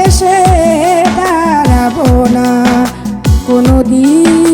এসে দাঁড়াবো না। কোনো দিন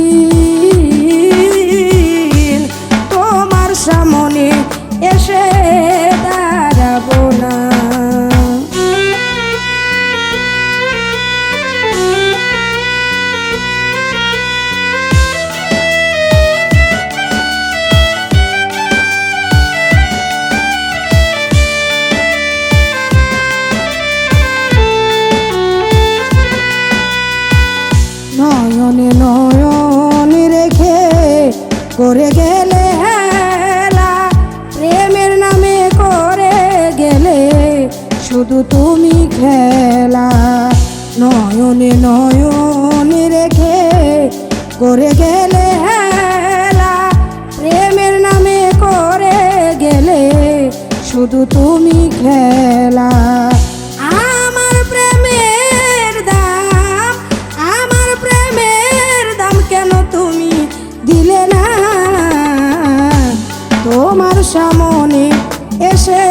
নয়নে নয়নে রেখে করে গেলে হেলা। প্রেমের নামে করে গেলে শুধু তুমি খেলা। নয়নে নয়ন রেখে করে গেলে হেলা। প্রেমের নামে করে গেলে শুধু তুমি খেলা। এসে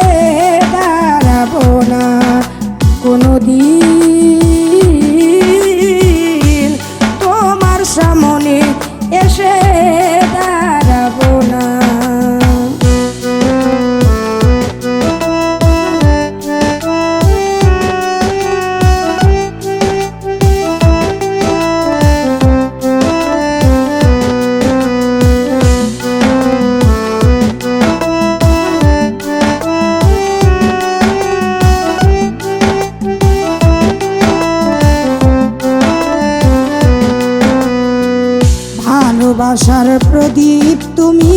ভালোবাসার প্রদীপ তুমি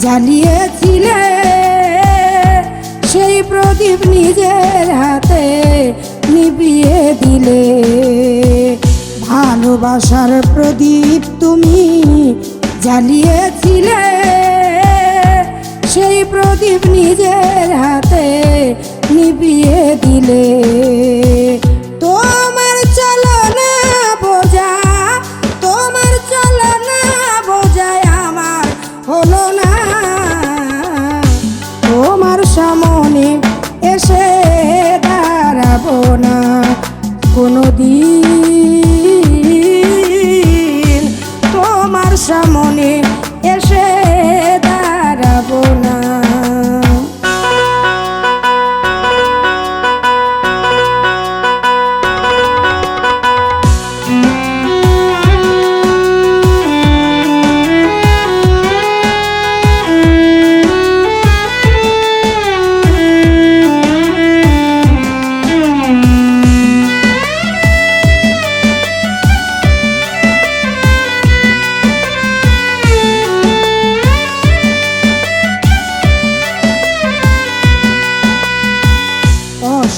জ্বালিয়েছিলে। সেই প্রদীপ নিজের হাতে নিভিয়ে দিলে। ভালোবাসার প্রদীপ তুমি জ্বালিয়েছিলে। সেই প্রদীপ নিজের হাতে নিভিয়ে দিলে।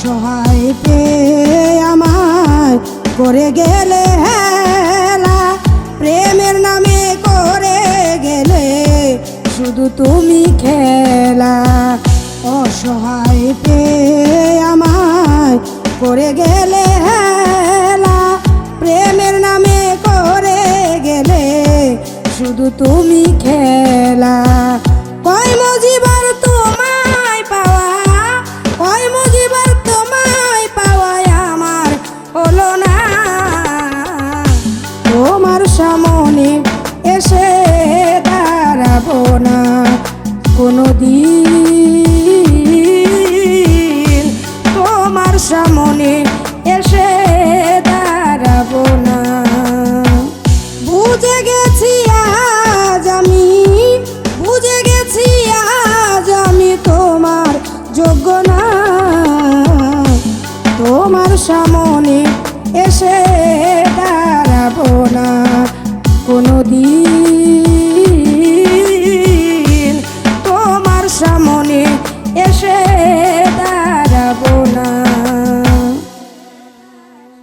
অসহায় পেয়ে আমায় করে গেলে হেলা। প্রেমের নামে করে গেলে শুধু তুমি খেলা। অসহায় পেয়ে আমায় করে গেলে হেলা। প্রেমের নামে করে গেলে শুধু তুমি খেলা।